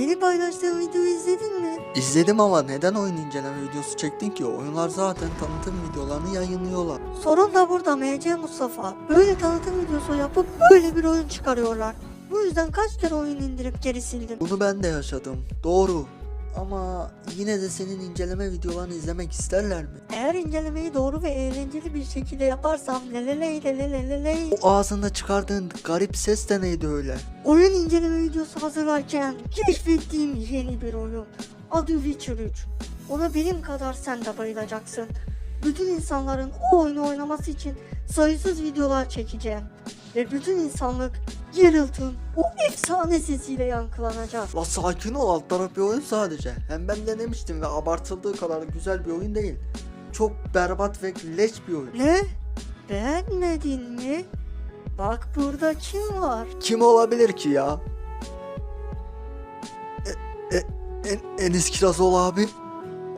Yeni paylaştığım videoyu izledin mi? İzledim ama neden oyun inceleme videosu çektin ki? Oyunlar zaten tanıtım videolarını yayınlıyorlar. Sorun da burada MC Mustafa. Böyle tanıtım videosu yapıp böyle bir oyun çıkarıyorlar. Bu yüzden kaç kere oyun indirip geri sildim. Bunu ben de yaşadım. Doğru. Ama yine de senin inceleme videolarını izlemek isterler mi? Eğer incelemeyi doğru ve eğlenceli bir şekilde yaparsam leleley leleleleley O ağzında çıkardığın garip ses de neydi öyle? Oyun inceleme videosu hazırlarken keşfettiğim yeni bir oyun. Adı Witcher 3. Ona benim kadar sen de bayılacaksın. Bütün insanların o oyunu oynaması için sayısız videolar çekeceğim. Ve bütün insanlık Geralt'ın o efsane sesiyle yankılanacak. La sakin ol alt taraf bir oyun sadece. Hem ben denemiştim ve abartıldığı kadar güzel bir oyun değil. Çok berbat ve leş bir oyun. Ne? Beğenmedin mi? Bak burada kim var? Kim olabilir ki ya? E, e, en, Enis Kirazoğlu abi.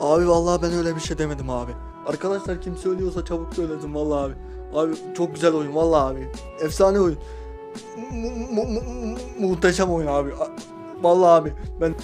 Abi vallahi ben öyle bir şey demedim abi. Arkadaşlar kim söylüyorsa çabuk söylesin vallahi abi. Abi çok güzel oyun vallahi abi. Efsane oyun. Mu- mu- mu- mu- muhteşem oyun abi. Vallahi abi ben